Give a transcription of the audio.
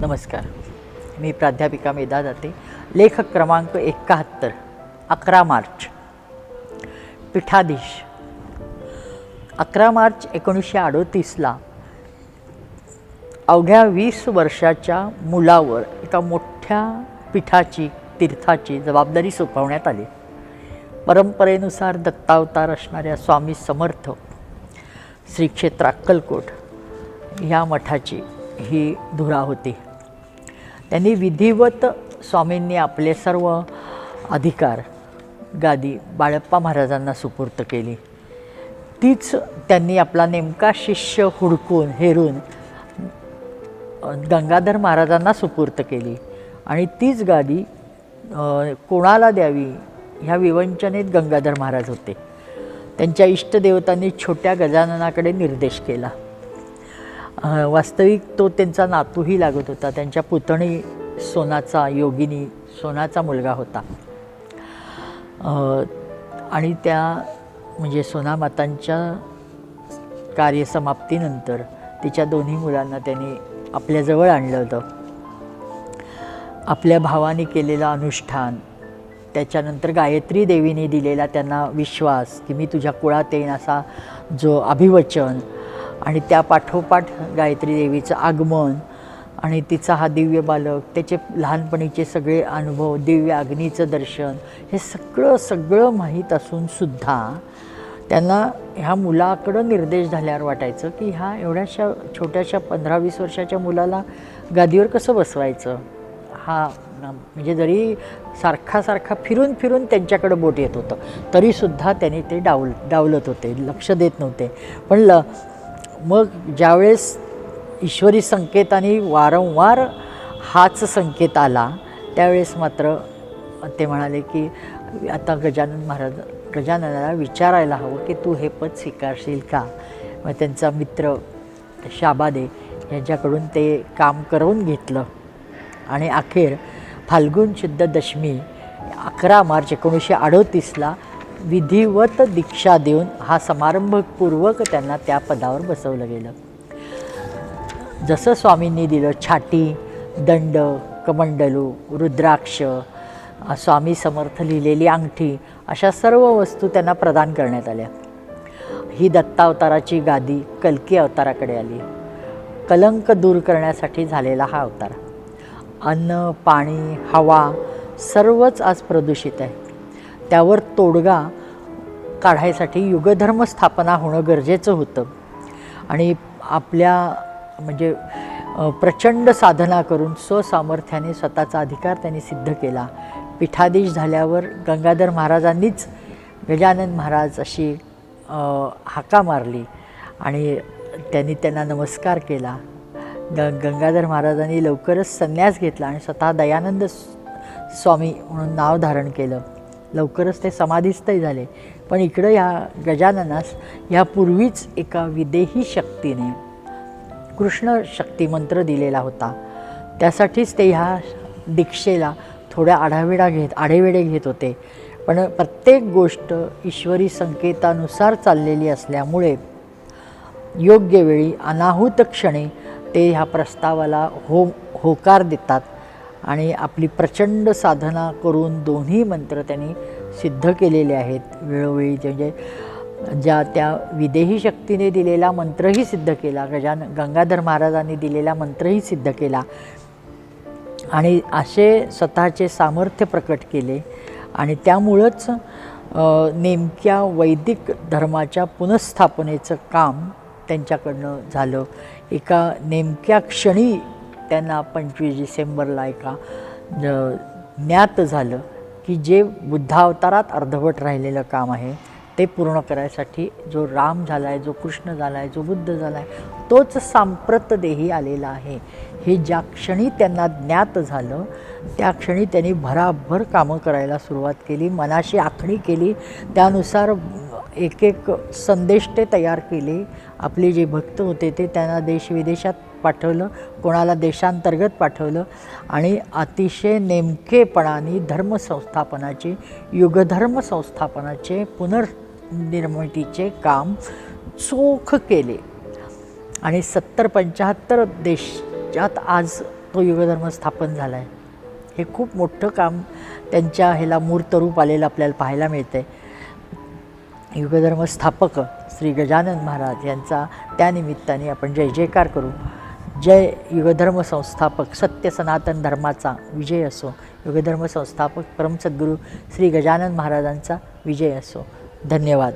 नमस्कार. मी प्राध्यापिका मेधा जाते लेखक क्रमांक एकाहत्तर अकरा मार्च. पीठाधीश. अकरा मार्च एकोणीसशे अडोतीसला अवघ्या वीस वर्षाच्या मुलावर एका मोठ्या पीठाची तीर्थाची जबाबदारी सोपवण्यात आली. परंपरेनुसार दत्तावतार असणाऱ्या स्वामी समर्थ श्री क्षेत्र अक्कलकोट ह्या मठाची ही धुरा होती. त्यांनी विधिवत स्वामींनी आपले सर्व अधिकार गादी बाळप्पा महाराजांना सुपूर्त केली. तीच त्यांनी आपला नेमका शिष्य हुडकून हेरून गंगाधर महाराजांना सुपूर्त केली. आणि तीच गादी कोणाला द्यावी ह्या विवंचनेत गंगाधर महाराज होते. त्यांच्या इष्टदेवतांनी छोट्या गजाननाकडे निर्देश केला. वास्तविक तो त्यांचा नातूही लागत होता. त्यांच्या पुतणी सोनाचा योगिनी सोनाचा मुलगा होता. आणि त्या म्हणजे सोनामातांच्या कार्यसमाप्तीनंतर तिच्या दोन्ही मुलांना त्यांनी आपल्याजवळ आणलं होतं. आपल्या भावाने केलेलं अनुष्ठान त्याच्यानंतर गायत्री देवीने दिलेला त्यांना विश्वास की मी तुझ्या कुळात येईन असा जो अभिवचन आणि त्या पाठोपाठ गायत्री देवीचं आगमन आणि तिचा हा दिव्य बालक त्याचे लहानपणीचे सगळे अनुभव दिव्य अग्नीचं दर्शन हे सगळं सगळं माहीत असूनसुद्धा त्यांना ह्या मुलाकडं निर्देश झाल्यावर वाटायचं की ह्या एवढ्याशा छोट्याशा पंधरा वीस वर्षाच्या मुलाला गादीवर कसं बसवायचं? हा म्हणजे जरी सारखा सारखा फिरून फिरून त्यांच्याकडं बोट येत होतं तरीसुद्धा त्यांनी ते डावल डावलत होते लक्ष देत नव्हते. पण ल मग ज्यावेळेस ईश्वरी संकेताने वारंवार हाच संकेत आला त्यावेळेस मात्र ते म्हणाले की आता गजानन महाराज गजाननाला विचारायला हवं की तू हे पद स्वीकारशील का? मग त्यांचा मित्र शाबादे यांच्याकडून ते काम करून घेतलं. आणि अखेर फाल्गुन शुद्ध दशमी अकरा मार्च एकोणीसशे अडोतीसला विधिवत दीक्षा देऊन हा समारंभपूर्वक त्यांना त्या पदावर बसवलं गेलं. जसं स्वामींनी दिलं छाटी दंड कमंडलू रुद्राक्ष स्वामी समर्थ लिहिलेली अंगठी अशा सर्व वस्तू त्यांना प्रदान करण्यात आल्या. ही दत्तावताराची गादी कलकी अवताराकडे आली. कलंक दूर करण्यासाठी झालेला हा अवतार. अन्न पाणी हवा सर्वच आज प्रदूषित आहे. त्यावर तोडगा काढायसाठी युगधर्म स्थापना होणं गरजेचं होतं. आणि आपल्या म्हणजे प्रचंड साधना करून स्वसामर्थ्याने स्वतःचा अधिकार त्यांनी सिद्ध केला. पीठाधीश झाल्यावर गंगाधर महाराजांनीच गजानन महाराज अशी हाका मारली आणि त्यांनी त्यांना नमस्कार केला. ग गंगाधर महाराजांनी लवकरच संन्यास घेतला आणि स्वतः दयानंद स्वामी म्हणून नाव धारण केलं. लवकरच ते समाधीस्थही झाले. पण इकडं ह्या गजाननास ह्यापूर्वीच एका विदेही शक्तीने कृष्ण शक्ती मंत्र दिलेला होता. त्यासाठीच ते ह्या दीक्षेला थोड्या आढावेडा घेत आढेवेडे घेत होते. पण प्रत्येक गोष्ट ईश्वरी संकेतानुसार चाललेली असल्यामुळे योग्य वेळी अनाहूत क्षणी ते ह्या प्रस्तावाला हो होकार देतात. आणि आपली प्रचंड साधना करून दोन्ही मंत्र त्यांनी सिद्ध केलेले आहेत वेळोवेळी. म्हणजे ज्या त्या विदेही शक्तीने दिलेला मंत्रही सिद्ध केला गजान गंगाधर महाराजांनी दिलेला मंत्रही सिद्ध केला आणि असे स्वतःचे सामर्थ्य प्रकट केले आणि त्यामुळंच नेमक्या वैदिक धर्माच्या पुनःस्थापनेचं काम त्यांच्याकडनं झालं. एका नेमक्या क्षणी त्यांना पंचवीस डिसेंबरला एका ज्ञात झालं की जे बुद्धावतारात अर्धवट राहिलेलं काम आहे ते पूर्ण करायसाठी जो राम झाला आहे जो कृष्ण झाला आहे जो बुद्ध झाला आहे तोच सांप्रत देही आलेला आहे. हे ज्या क्षणी त्यांना ज्ञात झालं त्या क्षणी त्यांनी भराभर कामं करायला सुरुवात केली मनाशी आखणी केली त्यानुसार एक एक संदेश ते तयार केले. आपले जे भक्त होते ते त्यांना देशविदेशात पाठवलं कोणाला देशांतर्गत पाठवलं आणि अतिशय नेमकेपणाने धर्मसंस्थापनाचे युगधर्म संस्थापनाचे पुनर्निर्मितीचे काम चोख केले. आणि सत्तर पंच्याहत्तर देशात आज तो युगधर्म स्थापन झाला आहे हे खूप मोठं काम त्यांच्या ह्याला मूर्तरूप आलेलं आपल्याला पाहायला मिळतं आहे युगधर्म स्थापक श्री गजानन महाराज यांचा त्यानिमित्ताने आपण जय जयकार करू. जय युगधर्म संस्थापक सत्य सनातन धर्माचा विजय असो. युगधर्म संस्थापक परमसद्गुरू श्री गजानन महाराजांचा विजय असो. धन्यवाद.